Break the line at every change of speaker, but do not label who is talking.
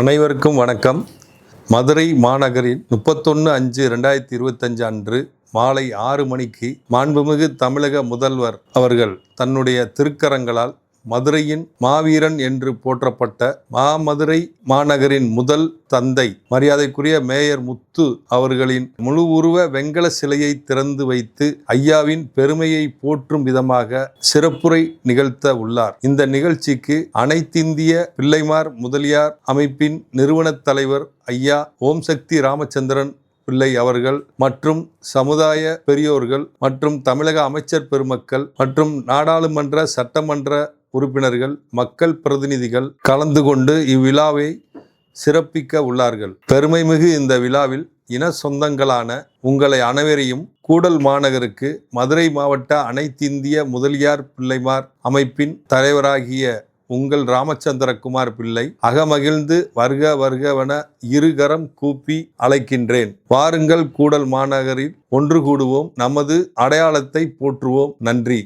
அனைவருக்கும் வணக்கம். மதுரை மாநகரில் முப்பத்தொன்று அஞ்சு ரெண்டாயிரத்தி இருபத்தஞ்சு அன்று மாலை ஆறு மணிக்கு மாண்புமிகு தமிழக முதல்வர் அவர்கள் தன்னுடைய திருக்கரங்களால் மதுரையின் மாவீரன் என்று போற்றப்பட்ட மாமதுரை மாநகரின் முதல் தந்தை மரியாதைக்குரிய மேயர் முத்து அவர்களின் முழு உருவ வெங்கல சிலையை திறந்து வைத்து ஐயாவின் பெருமையை போற்றும் விதமாக சிறப்புரை நிகழ்த்த உள்ளார். இந்த நிகழ்ச்சிக்கு அனைத்திந்திய பிள்ளைமார் முதலியார் அமைப்பின் நிறுவனத் தலைவர் ஐயா ஓம் சக்தி ராமச்சந்திரன் பிள்ளை அவர்கள் மற்றும் சமுதாய பெரியோர்கள் மற்றும் தமிழக அமைச்சர் பெருமக்கள் மற்றும் நாடாளுமன்ற சட்டமன்ற உறுப்பினர்கள் மக்கள் பிரதிநிதிகள் கலந்து கொண்டு இவ்விழாவை சிறப்பிக்க உள்ளார்கள். பெருமைமிகு இந்த விழாவில் இன சொந்தங்களான உங்களை அனைவரையும் கூடல் மாநகருக்கு மதுரை மாவட்ட அனைத்திந்திய முதலியார் பிள்ளைமார் அமைப்பின் தலைவராகிய உங்கள் ராமச்சந்திரகுமார் பிள்ளை அகமகிழ்ந்து வருக வருகவென இருகரம் கூப்பி அழைக்கின்றேன். வாருங்கள் கூடல் மாநகரில் ஒன்று கூடுவோம். நமது அடையாளத்தை போற்றுவோம். நன்றி.